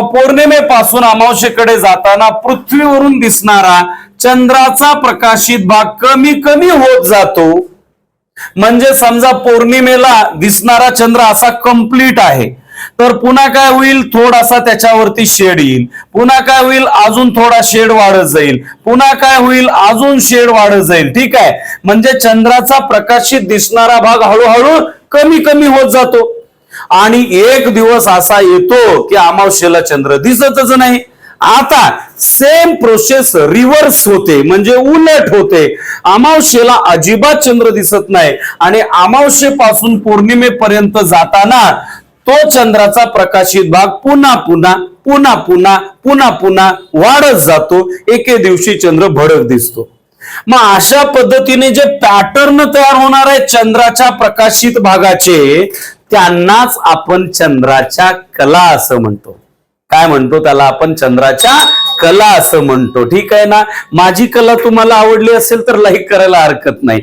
पौर्णिमेपासून अमावशेकडे जाताना पृथ्वीवरून दिसणारा चंद्राचा प्रकाशित भाग कमी कमी होत जातो. म्हणजे समजा पौर्णिमेला दिसणारा चंद्र असा कंप्लीट आहे. तर पुन्हा काय होईल? थोडासा त्याच्यावरती शेड येईल. पुन्हा काय होईल? अजून थोडा शेड वाढत जाईल. पुन्हा काय होईल? अजून शेड वाढत जाईल. ठीक आहे? म्हणजे चंद्राचा प्रकाशित दिसणारा भाग हळूहळू कमी कमी होत जातो. आणि एक दिवस असा येतो की अमावस्येला चंद्र दिसतच नाही. आता सेम प्रोसेस रिव्हर्स होते म्हणजे उलट होते. अमावस्येला अजिबात चंद्र दिसत नाही. आणि अमावस्येपासून पौर्णिमेपर्यंत जाताना तो चंद्राचा प्रकाशित भाग पुन्हा पुन्हा पुन्हा पुन्हा पुन्हा पुन्हा वाढत जातो. एके दिवशी चंद्र भडक दिसतो. मग अशा पद्धतीने जे पॅटर्न तयार होणार आहे चंद्राच्या प्रकाशित भागाचे त्यांनाच आपण चंद्राच्या कला असं म्हणतो. काय म्हणतो त्याला आपण? चंद्राच्या कला असं म्हणतो. ठीक आहे ना? माझी कला तुम्हाला आवडली असेल तर लाईक करायला हरकत नाही.